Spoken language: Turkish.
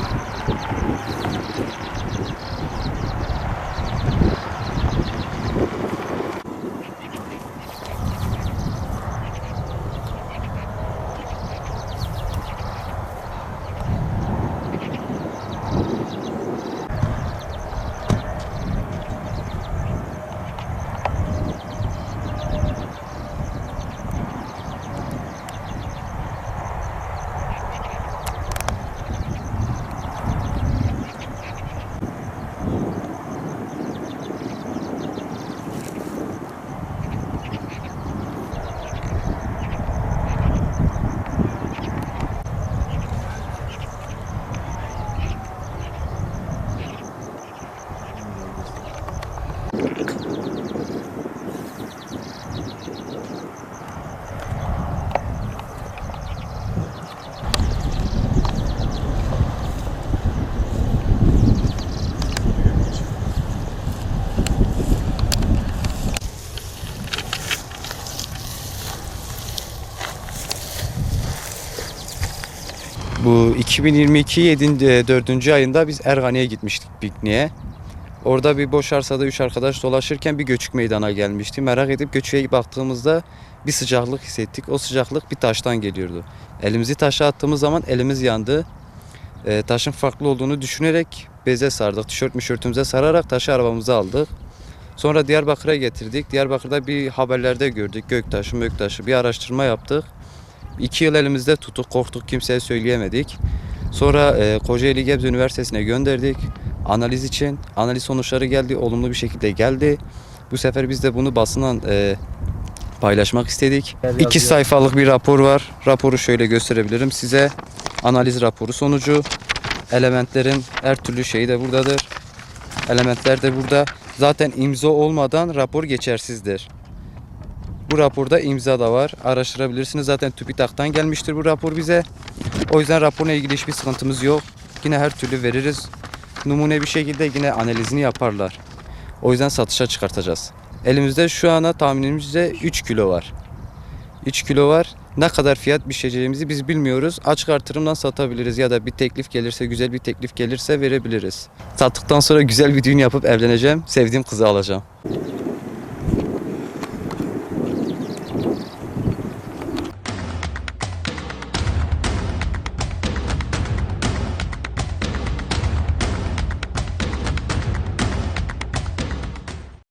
you. Bu 2022 7. 4. ayında biz Ergani'ye gitmiştik pikniğe. Orada bir boş arsada üç arkadaş dolaşırken bir göçük meydana gelmişti. Merak edip göçüğe baktığımızda bir sıcaklık hissettik. O sıcaklık bir taştan geliyordu. Elimizi taşa attığımız zaman elimiz yandı. Ee, taşın farklı olduğunu düşünerek beze sardık. Tişört mişörtümüze sararak taşı arabamıza aldık. Sonra Diyarbakır'a getirdik. Diyarbakır'da bir haberlerde gördük. Göktaşı, Möktaşı bir araştırma yaptık. İki yıl elimizde tuttuk, korktuk, kimseye söyleyemedik. Sonra e, Kocaeli Gebze Üniversitesi'ne gönderdik. Analiz için. Analiz sonuçları geldi, olumlu bir şekilde geldi. Bu sefer biz de bunu basından e, paylaşmak istedik. İki sayfalık bir rapor var. Raporu şöyle gösterebilirim size. Analiz raporu sonucu. Elementlerin her türlü şeyi de buradadır. Elementler de burada. Zaten imza olmadan rapor geçersizdir. Bu raporda imza da var. Araştırabilirsiniz. Zaten TÜBİTAK'tan gelmiştir bu rapor bize. O yüzden raporla ilgili hiçbir sıkıntımız yok. Yine her türlü veririz. Numune bir şekilde yine analizini yaparlar. O yüzden satışa çıkartacağız. Elimizde şu ana tahminimizce 3 kilo var. 3 kilo var. Ne kadar fiyat biçeceğimizi biz bilmiyoruz. Açık artırımdan satabiliriz ya da bir teklif gelirse, güzel bir teklif gelirse verebiliriz. Sattıktan sonra güzel bir düğün yapıp evleneceğim. Sevdiğim kızı alacağım.